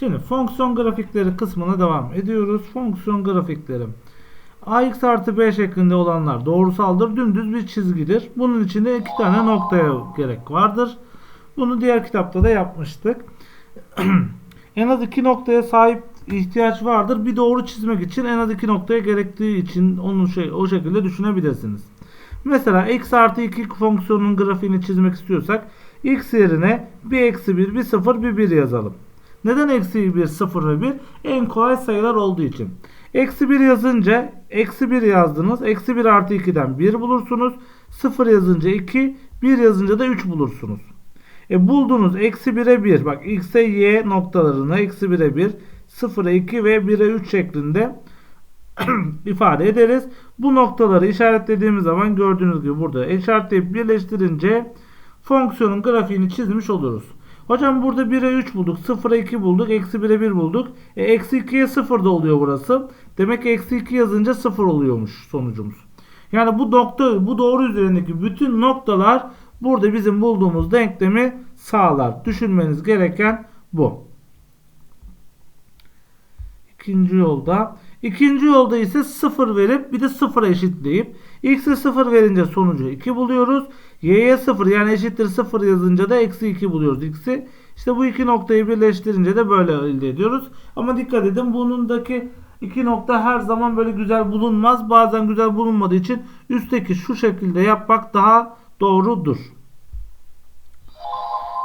Şimdi fonksiyon grafikleri kısmına devam ediyoruz. Fonksiyon grafikleri. ax artı b şeklinde olanlar doğrusaldır. Dümdüz bir çizgidir. Bunun içinde iki tane noktaya gerek vardır. Bunu diğer kitapta da yapmıştık. en az iki noktaya sahip ihtiyaç vardır. Bir doğru çizmek için en az iki noktaya gerektiği için onu şey o şekilde düşünebilirsiniz. Mesela x artı 2 fonksiyonunun grafiğini çizmek istiyorsak x yerine bir eksi 1, bir 0, bir 1 yazalım. Neden eksi 1, 0 ve 1? En kolay sayılar olduğu için. Eksi 1 yazınca eksi 1 yazdınız. Eksi 1 artı 2'den 1 bulursunuz. 0 yazınca 2, 1 yazınca da 3 bulursunuz. E buldunuz eksi 1'e 1. Bak x'e y noktalarını eksi 1'e 1, 0'a 2 ve 1'e 3 şeklinde ifade ederiz. Bu noktaları işaretlediğimiz zaman gördüğünüz gibi burada işaretleyip birleştirince fonksiyonun grafiğini çizmiş oluruz. Hocam burada 1'e 3 bulduk. 0'a 2 bulduk. Eksi 1'e 1 bulduk. E, eksi 2'ye 0 da oluyor burası. Demek ki eksi 2 yazınca 0 oluyormuş sonucumuz. Yani bu nokta, bu doğru üzerindeki bütün noktalar burada bizim bulduğumuz denklemi sağlar. Düşünmeniz gereken bu. İkinci yolda. İkinci yolda ise 0 verip bir de 0'a eşitleyip x'e 0 verince sonucu 2 buluyoruz. Y'ye 0 yani eşittir 0 yazınca da eksi 2 buluyoruz x'i. İşte bu iki noktayı birleştirince de böyle elde ediyoruz. Ama dikkat edin bunundaki iki nokta her zaman böyle güzel bulunmaz. Bazen güzel bulunmadığı için üstteki şu şekilde yapmak daha doğrudur.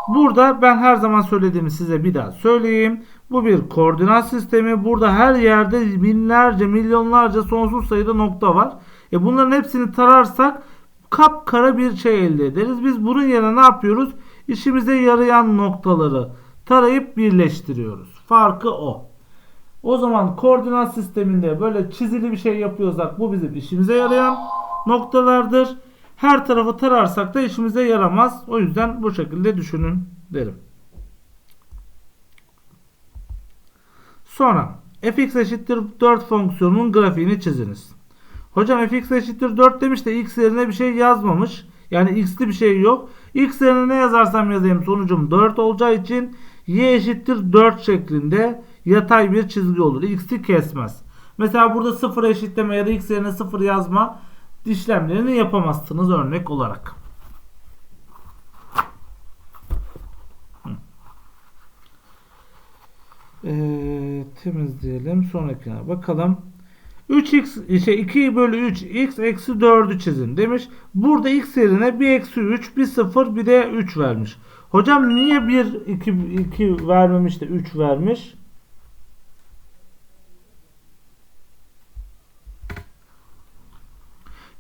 Burada ben her zaman söylediğimi size bir daha söyleyeyim. Bu bir koordinat sistemi. Burada her yerde binlerce, milyonlarca sonsuz sayıda nokta var. E bunların hepsini tararsak kapkara bir şey elde ederiz. Biz bunun yerine ne yapıyoruz? İşimize yarayan noktaları tarayıp birleştiriyoruz. Farkı o. O zaman koordinat sisteminde böyle çizili bir şey yapıyorsak bu bizim işimize yarayan noktalardır. Her tarafı tararsak da işimize yaramaz. O yüzden bu şekilde düşünün derim. Sonra fx eşittir 4 fonksiyonunun grafiğini çiziniz. Hocam fx eşittir 4 demiş de x yerine bir şey yazmamış. Yani x'li bir şey yok. x yerine ne yazarsam yazayım sonucum 4 olacağı için y eşittir 4 şeklinde yatay bir çizgi olur. x'i kesmez. Mesela burada 0 eşitleme ya da x yerine 0 yazma işlemlerini yapamazsınız örnek olarak. Ee, temizleyelim. Sonrakine bakalım. 3x şey 2 bölü 3 x eksi 4'ü çizin demiş. Burada x yerine bir eksi 3 bir 0 bir de 3 vermiş. Hocam niye 1 2 2 vermemiş de 3 vermiş?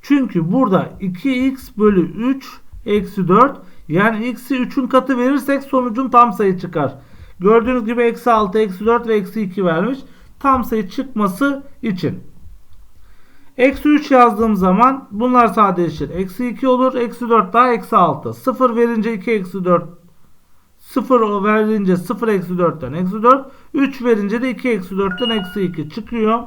Çünkü burada 2x bölü 3 eksi 4 yani x'i 3'ün katı verirsek sonucun tam sayı çıkar. Gördüğünüz gibi eksi 6, eksi 4 ve eksi 2 vermiş. Tam sayı çıkması için. Eksi 3 yazdığım zaman bunlar sadeleşir. Eksi 2 olur. Eksi 4 daha eksi 6. 0 verince 2 eksi 4. 0 verince 0 eksi 4'ten eksi 4. 3 verince de 2 eksi 4'ten eksi 2 çıkıyor.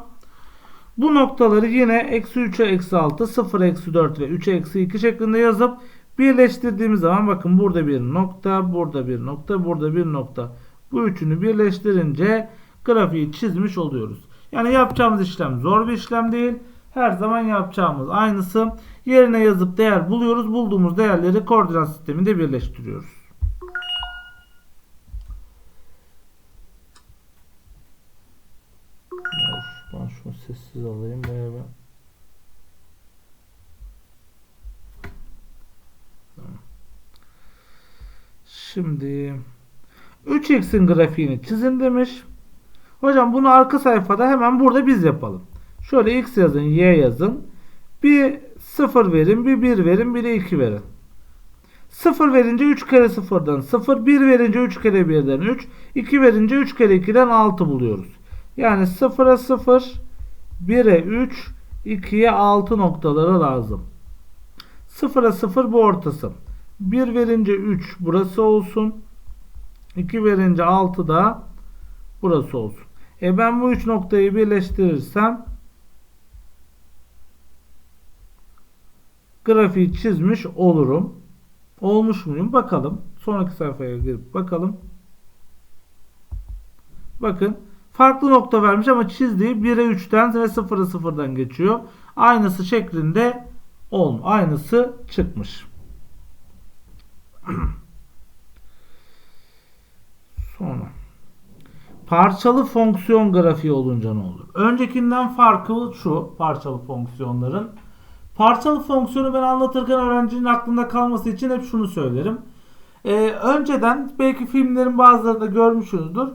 Bu noktaları yine eksi 3'e eksi 6, 0 eksi 4 ve 3'e eksi 2 şeklinde yazıp birleştirdiğimiz zaman bakın burada bir nokta, burada bir nokta, burada bir nokta. Bu üçünü birleştirince grafiği çizmiş oluyoruz. Yani yapacağımız işlem zor bir işlem değil. Her zaman yapacağımız aynısı. Yerine yazıp değer buluyoruz. Bulduğumuz değerleri koordinat sisteminde birleştiriyoruz. Ben şunu sessiz alayım. Beraber. Şimdi 3x'in grafiğini çizin demiş. Hocam bunu arka sayfada hemen burada biz yapalım. Şöyle x yazın, y yazın. Bir 0 verin, bir 1 verin, bir de 2 verin. 0 verince 3 kere 0'dan 0, 1 verince 3 kere 1'den 3, 2 verince 3 kere 2'den 6 buluyoruz. Yani 0'a 0, 1'e 3, 2'ye 6 noktaları lazım. 0'a 0 bu ortası. 1 verince 3 burası olsun. 2 verince 6 da burası olsun. E ben bu 3 noktayı birleştirirsem grafiği çizmiş olurum. Olmuş muyum? Bakalım. Sonraki sayfaya girip bakalım. Bakın farklı nokta vermiş ama çizdiği 1'e 3'ten ve 0'a 0'dan geçiyor. Aynısı şeklinde olm aynısı çıkmış. Sonra parçalı fonksiyon grafiği olunca ne olur? Öncekinden farkı şu parçalı fonksiyonların. Parçalı fonksiyonu ben anlatırken öğrencinin aklında kalması için hep şunu söylerim. Ee, önceden belki filmlerin bazılarında görmüşsünüzdür.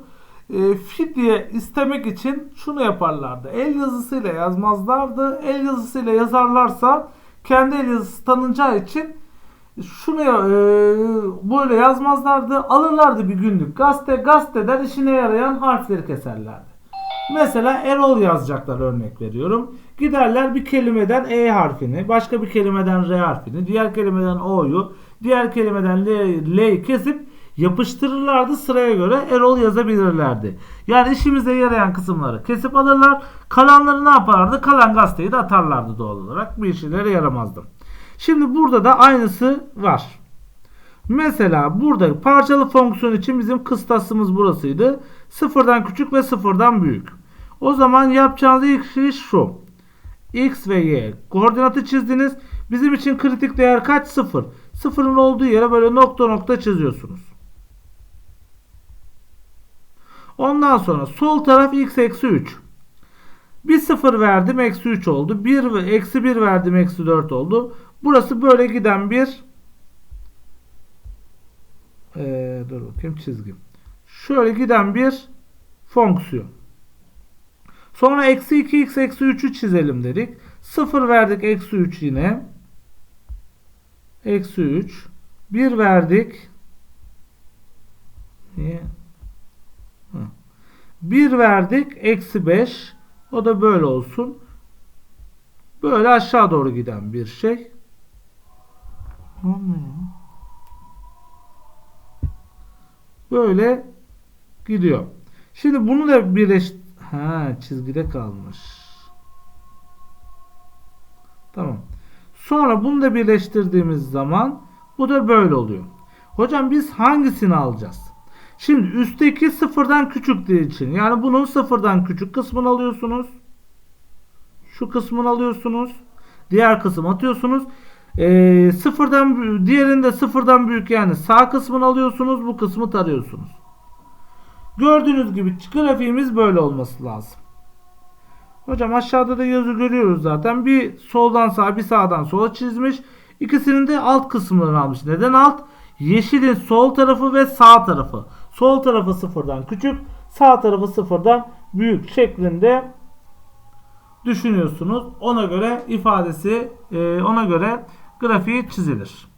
Ee, fidye istemek için şunu yaparlardı. El yazısıyla yazmazlardı. El yazısıyla yazarlarsa kendi el yazısı tanınacağı için şunu e, böyle yazmazlardı. Alırlardı bir günlük gazete. Gazeteden işine yarayan harfleri keserlerdi. Mesela Erol yazacaklar örnek veriyorum. Giderler bir kelimeden E harfini, başka bir kelimeden R harfini, diğer kelimeden O'yu, diğer kelimeden L'yi kesip yapıştırırlardı sıraya göre Erol yazabilirlerdi. Yani işimize yarayan kısımları kesip alırlar. Kalanları ne yaparlardı? Kalan gazeteyi de atarlardı doğal olarak. Bir işlere yaramazdı. Şimdi burada da aynısı var. Mesela burada parçalı fonksiyon için bizim kıstasımız burasıydı. Sıfırdan küçük ve sıfırdan büyük. O zaman yapacağınız ilk şey şu. X ve Y koordinatı çizdiniz. Bizim için kritik değer kaç? Sıfır. Sıfırın olduğu yere böyle nokta nokta çiziyorsunuz. Ondan sonra sol taraf x eksi 3. Bir sıfır verdim eksi 3 oldu. Bir ve eksi 1 verdim eksi 4 oldu. Burası böyle giden bir ee, dur bakayım çizgi. Şöyle giden bir fonksiyon. Sonra eksi 2x eksi 3'ü çizelim dedik. 0 verdik eksi 3 yine. Eksi 3. 1 verdik. Niye? 1 verdik. Eksi 5. O da böyle olsun. Böyle aşağı doğru giden bir şey. Böyle gidiyor. Şimdi bunu da birleş... Ha çizgide kalmış. Tamam. Sonra bunu da birleştirdiğimiz zaman bu da böyle oluyor. Hocam biz hangisini alacağız? Şimdi üstteki sıfırdan küçük için yani bunun sıfırdan küçük kısmını alıyorsunuz. Şu kısmını alıyorsunuz. Diğer kısmı atıyorsunuz. Ee, sıfırdan diğerinde sıfırdan büyük yani sağ kısmını alıyorsunuz. Bu kısmı tarıyorsunuz. Gördüğünüz gibi grafiğimiz böyle olması lazım. Hocam aşağıda da yazı görüyoruz zaten. Bir soldan sağa bir sağdan sola çizmiş. İkisinin de alt kısımlarını almış. Neden alt? Yeşilin sol tarafı ve sağ tarafı. Sol tarafı sıfırdan küçük, sağ tarafı sıfırdan büyük şeklinde düşünüyorsunuz. Ona göre ifadesi, e, ona göre grafiği çizilir.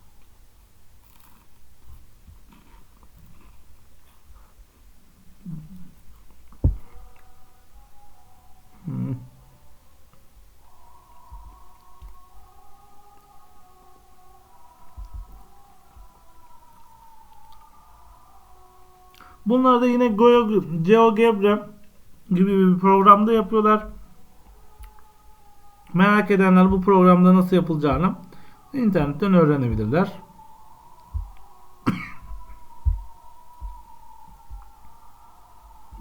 Bunlar da yine GeoGebra gibi bir programda yapıyorlar. Merak edenler bu programda nasıl yapılacağını internetten öğrenebilirler.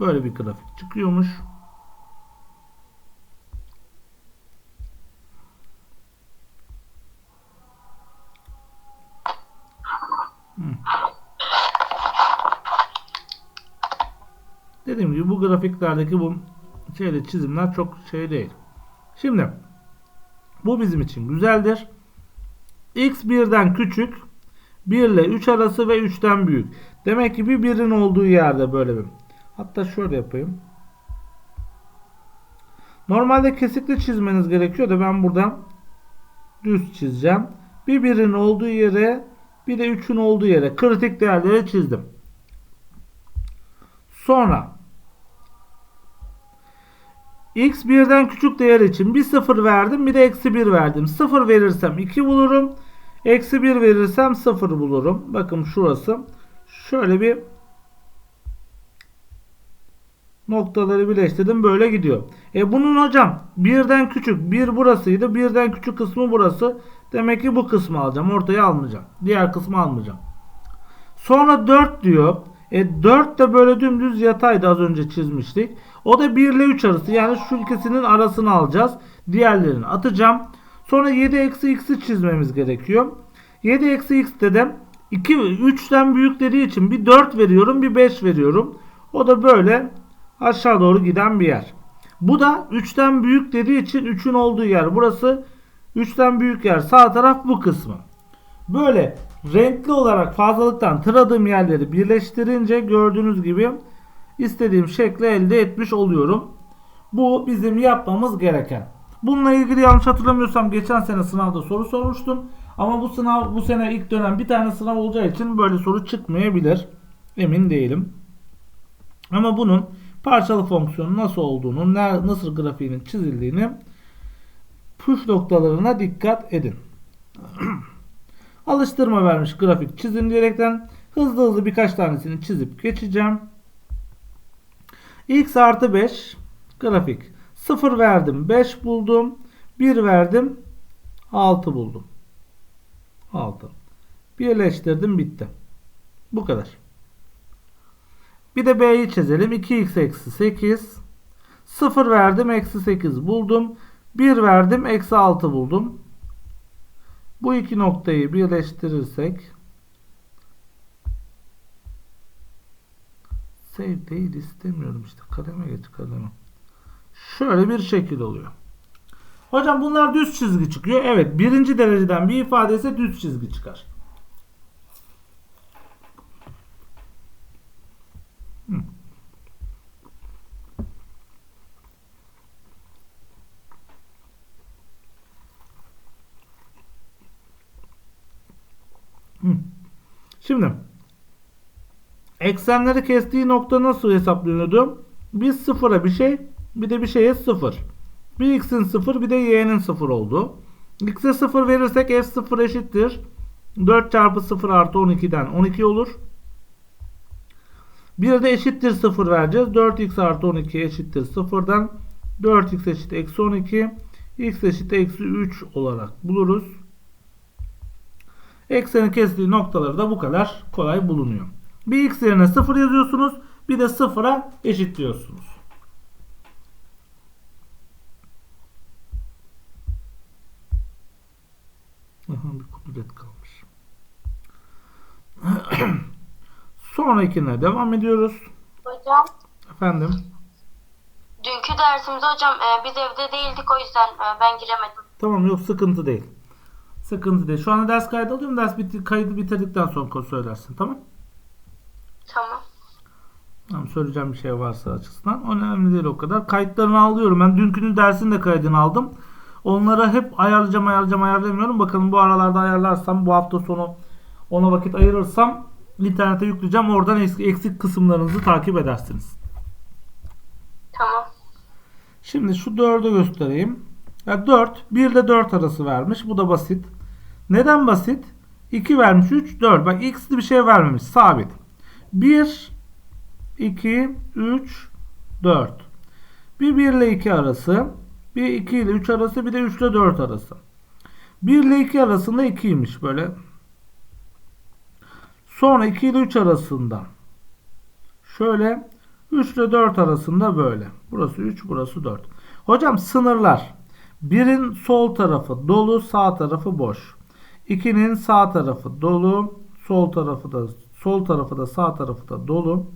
Böyle bir grafik çıkıyormuş. Dediğim gibi bu grafiklerdeki bu şeyde çizimler çok şey değil. Şimdi bu bizim için güzeldir. X birden küçük, 1 ile 3 arası ve 3'ten büyük. Demek ki bir birin olduğu yerde böyle bir. Hatta şöyle yapayım. Normalde kesikli çizmeniz gerekiyor da ben buradan düz çizeceğim. Bir birin olduğu yere bir de 3'ün olduğu yere kritik değerleri çizdim. Sonra x birden küçük değer için bir 0 verdim bir de eksi 1 verdim. 0 verirsem 2 bulurum. Eksi 1 verirsem 0 bulurum. Bakın şurası. Şöyle bir noktaları birleştirdim. Böyle gidiyor. E bunun hocam birden küçük. Bir burasıydı. Birden küçük kısmı burası. Demek ki bu kısmı alacağım. Ortaya almayacağım. Diğer kısmı almayacağım. Sonra 4 diyor. E 4 de böyle dümdüz yataydı az önce çizmiştik. O da 1 ile 3 arası. Yani şu ikisinin arasını alacağız. Diğerlerini atacağım. Sonra 7 eksi x'i çizmemiz gerekiyor. 7 eksi x dedim. 2 3'ten büyük dediği için bir 4 veriyorum bir 5 veriyorum. O da böyle aşağı doğru giden bir yer. Bu da 3'ten büyük dediği için 3'ün olduğu yer. Burası 3'ten büyük yer. Sağ taraf bu kısmı. Böyle renkli olarak fazlalıktan tıradığım yerleri birleştirince gördüğünüz gibi istediğim şekli elde etmiş oluyorum. Bu bizim yapmamız gereken. Bununla ilgili yanlış hatırlamıyorsam geçen sene sınavda soru sormuştum. Ama bu sınav bu sene ilk dönem bir tane sınav olacağı için böyle soru çıkmayabilir. Emin değilim. Ama bunun parçalı fonksiyonun nasıl olduğunu, nasıl grafiğinin çizildiğini püf noktalarına dikkat edin. Alıştırma vermiş grafik çizin diyerekten hızlı hızlı birkaç tanesini çizip geçeceğim. x artı 5 grafik. 0 verdim 5 buldum. 1 verdim 6 buldum. 6 birleştirdim bitti. Bu kadar. Bir de b'yi çizelim. 2x eksi 8 0 verdim eksi 8 buldum. 1 verdim eksi 6 buldum bu iki noktayı birleştirirsek save değil istemiyorum işte kaleme geç kaleme. Şöyle bir şekil oluyor. Hocam bunlar düz çizgi çıkıyor. Evet birinci dereceden bir ifade ise düz çizgi çıkar. Şimdi eksenleri kestiği nokta nasıl hesaplanıyordu? Biz sıfıra bir şey bir de bir şeye sıfır. Bir x'in sıfır bir de y'nin sıfır oldu. x'e sıfır verirsek f sıfır eşittir. 4 çarpı 0 artı 12'den 12 olur. Bir de eşittir 0 vereceğiz. 4x artı 12 eşittir 0'dan 4x eşit eksi 12 x eşit eksi 3 olarak buluruz. Eksenin kestiği noktaları da bu kadar kolay bulunuyor. Bir x yerine 0 yazıyorsunuz. Bir de 0'a eşitliyorsunuz. Aha bir kudret kalmış. Sonrakine devam ediyoruz. Hocam Efendim. dünkü dersimizde hocam e, biz evde değildik o yüzden e, ben giremedim. Tamam yok sıkıntı değil. Sıkıntı değil. Şu anda ders kaydı alıyorum. Ders bitti, kaydı bitirdikten sonra söylersin. Tamam. Tamam. Tamam söyleyeceğim bir şey varsa açısından. Önemli değil o kadar. Kayıtlarını alıyorum. Ben dünkünün dersinin de kaydını aldım. Onlara hep ayarlayacağım ayarlayacağım ayarlamıyorum. Bakalım bu aralarda ayarlarsam bu hafta sonu ona vakit ayırırsam internete yükleyeceğim. Oradan eksik kısımlarınızı takip edersiniz. Tamam. Şimdi şu 4'ü göstereyim. Ya 4, 1 ile 4 arası vermiş. Bu da basit. Neden basit? 2 vermiş 3, 4. Bak x'li bir şey vermemiş. Sabit. 1, 2, 3, 4. Bir 1 ile 2 arası. Bir 2 ile 3 arası. Bir de 3 ile 4 arası. 1 ile 2 arasında 2'ymiş böyle. Sonra 2 ile 3 arasında. Şöyle. 3 ile 4 arasında böyle. Burası 3, burası 4. Hocam sınırlar. 1'in sol tarafı dolu, sağ tarafı boş. 2'nin sağ tarafı dolu, sol tarafı da sol tarafı da sağ tarafı da dolu.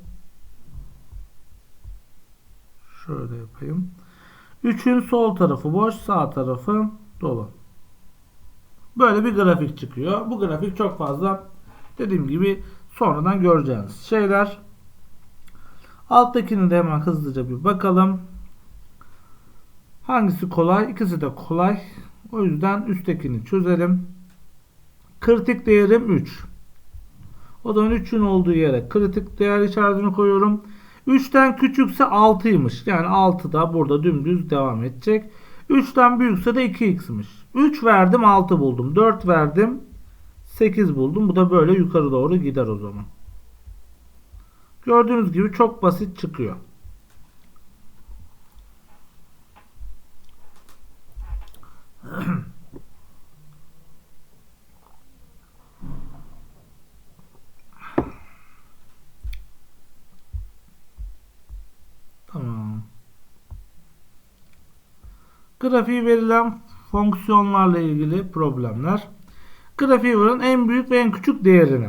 Şöyle yapayım. 3'ün sol tarafı boş, sağ tarafı dolu. Böyle bir grafik çıkıyor. Bu grafik çok fazla dediğim gibi sonradan göreceğiniz şeyler. Alttakini de hemen hızlıca bir bakalım. Hangisi kolay? İkisi de kolay. O yüzden üsttekini çözelim. Kritik değerim 3. O zaman 3'ün olduğu yere kritik değer işaretini koyuyorum. 3'ten küçükse 6'ymış. Yani 6 da burada dümdüz devam edecek. 3'ten büyükse de 2x'miş. 3 verdim 6 buldum. 4 verdim 8 buldum. Bu da böyle yukarı doğru gider o zaman. Gördüğünüz gibi çok basit çıkıyor. Grafiği verilen fonksiyonlarla ilgili problemler. Grafiği veren en büyük ve en küçük değerini.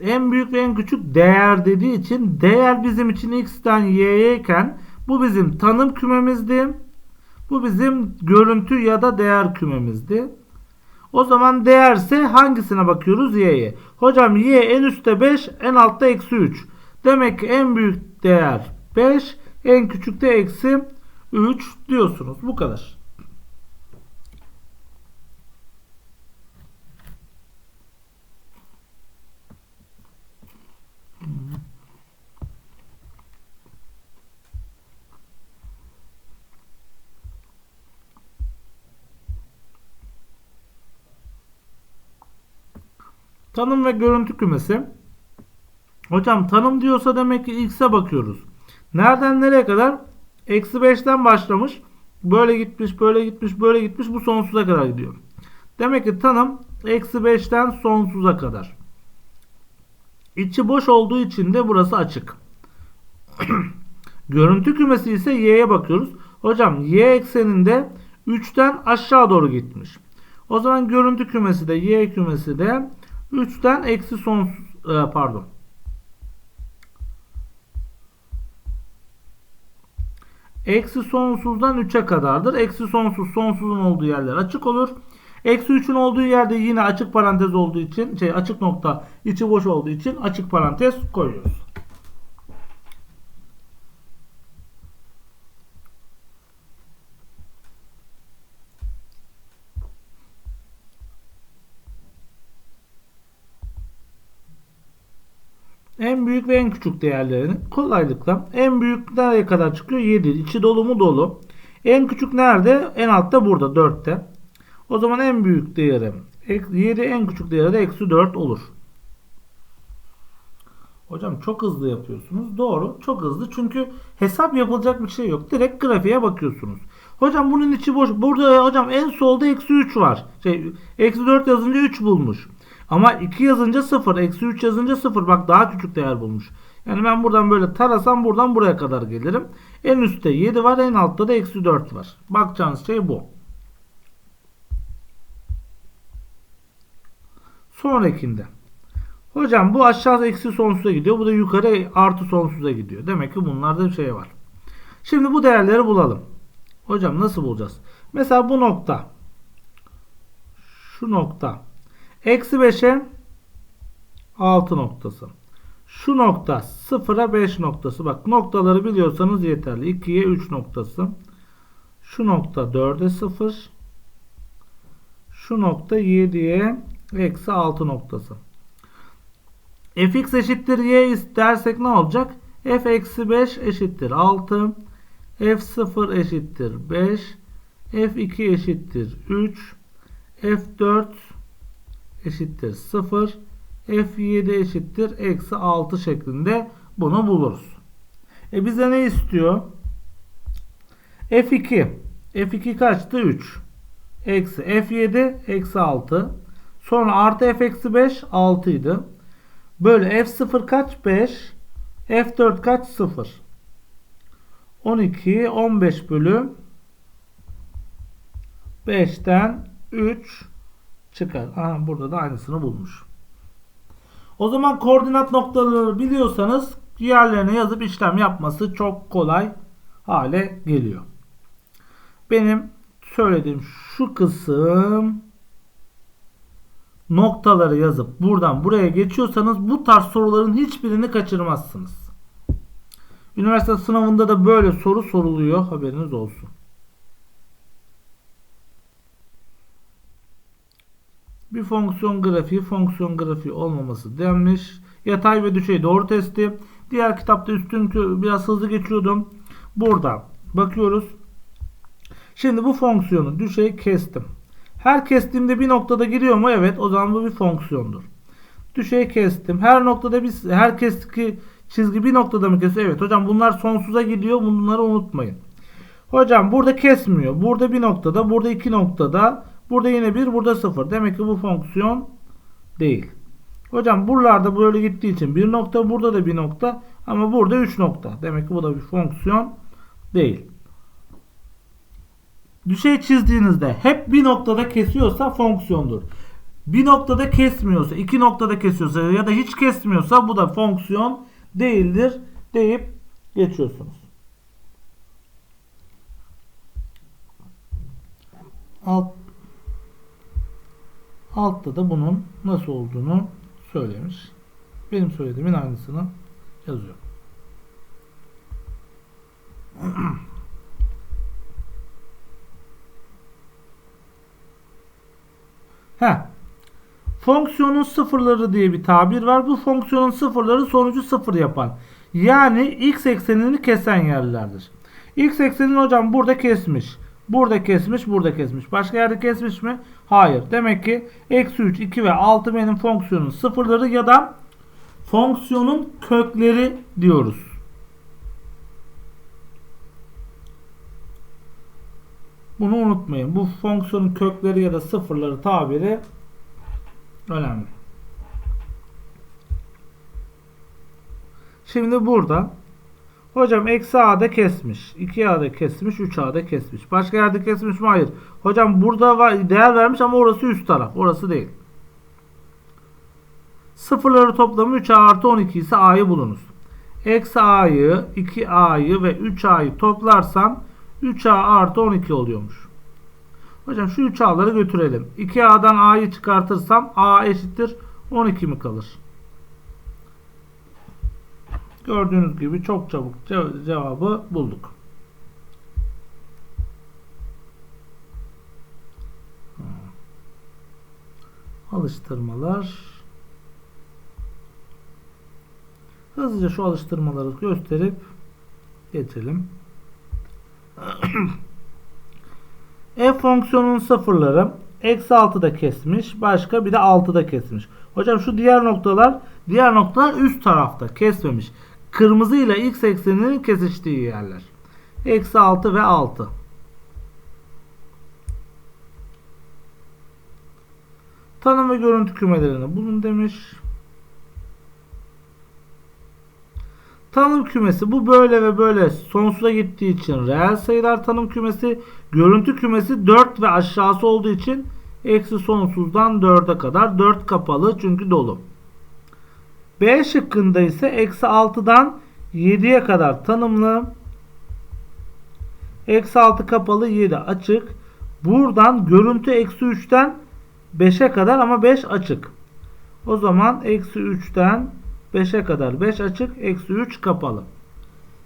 En büyük ve en küçük değer dediği için değer bizim için x'ten y'ye iken bu bizim tanım kümemizdi. Bu bizim görüntü ya da değer kümemizdi. O zaman değerse hangisine bakıyoruz? Y'ye. Hocam y en üstte 5 en altta eksi 3. Demek ki en büyük değer 5 en küçükte eksi 3 diyorsunuz. Bu kadar. Tanım ve görüntü kümesi. Hocam tanım diyorsa demek ki x'e bakıyoruz. Nereden nereye kadar? Eksi 5'ten başlamış. Böyle gitmiş, böyle gitmiş, böyle gitmiş. Bu sonsuza kadar gidiyor. Demek ki tanım eksi 5'ten sonsuza kadar. İçi boş olduğu için de burası açık. Görüntü kümesi ise y'ye bakıyoruz. Hocam y ekseninde 3'ten aşağı doğru gitmiş. O zaman görüntü kümesi de y kümesi de 3'ten eksi sonsuz e, pardon. Eksi sonsuzdan 3'e kadardır. Eksi sonsuz sonsuzun olduğu yerler açık olur. Eksi 3'ün olduğu yerde yine açık parantez olduğu için şey açık nokta içi boş olduğu için açık parantez koyuyoruz. En büyük ve en küçük değerlerini kolaylıkla en büyük nereye kadar çıkıyor? 7. İçi dolu mu dolu. En küçük nerede? En altta burada 4'te. O zaman en büyük değeri 7 en küçük değeri de eksi 4 olur. Hocam çok hızlı yapıyorsunuz. Doğru. Çok hızlı. Çünkü hesap yapılacak bir şey yok. Direkt grafiğe bakıyorsunuz. Hocam bunun içi boş. Burada hocam en solda eksi 3 var. Şey, eksi 4 yazınca 3 bulmuş. Ama 2 yazınca 0. Eksi 3 yazınca 0. Bak daha küçük değer bulmuş. Yani ben buradan böyle tarasam buradan buraya kadar gelirim. En üstte 7 var. En altta da eksi 4 var. Bakacağınız şey bu. Sonrakinde. Hocam bu aşağı eksi sonsuza gidiyor. Bu da yukarı artı sonsuza gidiyor. Demek ki bunlarda bir şey var. Şimdi bu değerleri bulalım. Hocam nasıl bulacağız? Mesela bu nokta. Şu nokta. Eksi 5'e 6 noktası. Şu nokta 0'a 5 noktası. Bak noktaları biliyorsanız yeterli. 2'ye 3 noktası. Şu nokta 4'e 0. Şu nokta 7'ye eksi 6 noktası. fx eşittir y dersek ne olacak? f eksi 5 eşittir 6. f0 eşittir 5. f2 eşittir 3. f4 eşittir 0. F7 eşittir eksi 6 şeklinde bunu buluruz. E bize ne istiyor? F2. F2 kaçtı? 3. Eksi F7 eksi 6. Sonra artı F eksi 5 6 idi. Böyle F0 kaç? 5. F4 kaç? 0. 12 15 bölü 5'ten 3 çıkar. Aha, burada da aynısını bulmuş. O zaman koordinat noktaları biliyorsanız yerlerine yazıp işlem yapması çok kolay hale geliyor. Benim söylediğim şu kısım noktaları yazıp buradan buraya geçiyorsanız bu tarz soruların hiçbirini kaçırmazsınız. Üniversite sınavında da böyle soru soruluyor haberiniz olsun. Bir fonksiyon grafiği fonksiyon grafiği olmaması denmiş. Yatay ve düşey doğru testi. Diğer kitapta üstünkü biraz hızlı geçiyordum. Burada bakıyoruz. Şimdi bu fonksiyonu düşey kestim. Her kestiğimde bir noktada giriyor mu? Evet. O zaman bu bir fonksiyondur. Düşey kestim. Her noktada bir her kesti çizgi bir noktada mı kesiyor? Evet. Hocam bunlar sonsuza gidiyor. Bunları unutmayın. Hocam burada kesmiyor. Burada bir noktada, burada iki noktada, burada yine bir, burada sıfır. Demek ki bu fonksiyon değil. Hocam buralarda böyle gittiği için bir nokta, burada da bir nokta ama burada üç nokta. Demek ki bu da bir fonksiyon değil. düşey çizdiğinizde hep bir noktada kesiyorsa fonksiyondur. Bir noktada kesmiyorsa, iki noktada kesiyorsa ya da hiç kesmiyorsa bu da fonksiyon değildir deyip geçiyorsunuz. Alt altta da bunun nasıl olduğunu söylemiş. Benim söylediğimin aynısını yazıyor. Heh. Fonksiyonun sıfırları diye bir tabir var. Bu fonksiyonun sıfırları sonucu sıfır yapan. Yani x eksenini kesen yerlerdir. X eksenini hocam burada kesmiş. Burada kesmiş, burada kesmiş. Başka yerde kesmiş mi? Hayır. Demek ki eksi 3, 2 ve 6 benim fonksiyonun sıfırları ya da fonksiyonun kökleri diyoruz. Bunu unutmayın. Bu fonksiyonun kökleri ya da sıfırları tabiri önemli. Şimdi burada hocam eksi a'da kesmiş. 2a'da kesmiş. 3a'da kesmiş. Başka yerde kesmiş mi? Hayır. Hocam burada değer vermiş ama orası üst taraf. Orası değil. Sıfırları toplamı 3a artı 12 ise a'yı bulunuz. Eksi a'yı, 2a'yı ve 3a'yı toplarsam 3a artı 12 oluyormuş. Hocam şu 3a'ları götürelim. 2a'dan a'yı çıkartırsam a eşittir 12 mi kalır? Gördüğünüz gibi çok çabuk ce- cevabı bulduk. Alıştırmalar. Hızlıca şu alıştırmaları gösterip geçelim. f fonksiyonunun sıfırları eksi 6'da kesmiş. Başka bir de 6'da kesmiş. Hocam şu diğer noktalar diğer noktalar üst tarafta kesmemiş. Kırmızı ile x ekseninin kesiştiği yerler. Eksi 6 ve 6. Tanım ve görüntü kümelerini bulun demiş. Tanım kümesi bu böyle ve böyle sonsuza gittiği için reel sayılar tanım kümesi. Görüntü kümesi 4 ve aşağısı olduğu için eksi sonsuzdan 4'e kadar 4 kapalı çünkü dolu. B şıkkında ise eksi 6'dan 7'ye kadar tanımlı. Eksi 6 kapalı 7 açık. Buradan görüntü eksi 3'ten 5'e kadar ama 5 açık. O zaman eksi 3'ten 5'e kadar 5 açık, eksi 3 kapalı.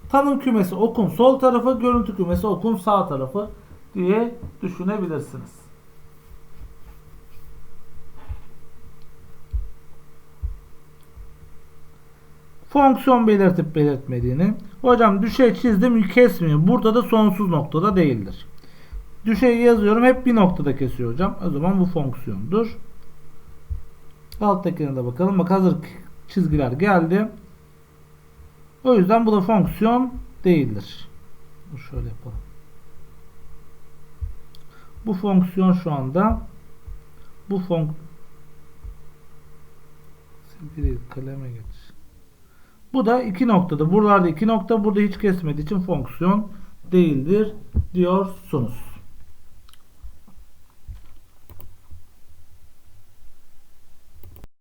Tanım kümesi okun sol tarafı, görüntü kümesi okun sağ tarafı diye düşünebilirsiniz. Fonksiyon belirtip belirtmediğini. Hocam düşey çizdim kesmiyor. Burada da sonsuz noktada değildir. Düşey yazıyorum hep bir noktada kesiyor hocam. O zaman bu fonksiyondur. Alttakine de bakalım. Bak hazır çizgiler geldi. O yüzden bu da fonksiyon değildir. Şöyle yapalım. Bu fonksiyon şu anda bu fonk kaleme geç. Bu da iki noktada. Buralarda iki nokta. Burada hiç kesmediği için fonksiyon değildir diyorsunuz.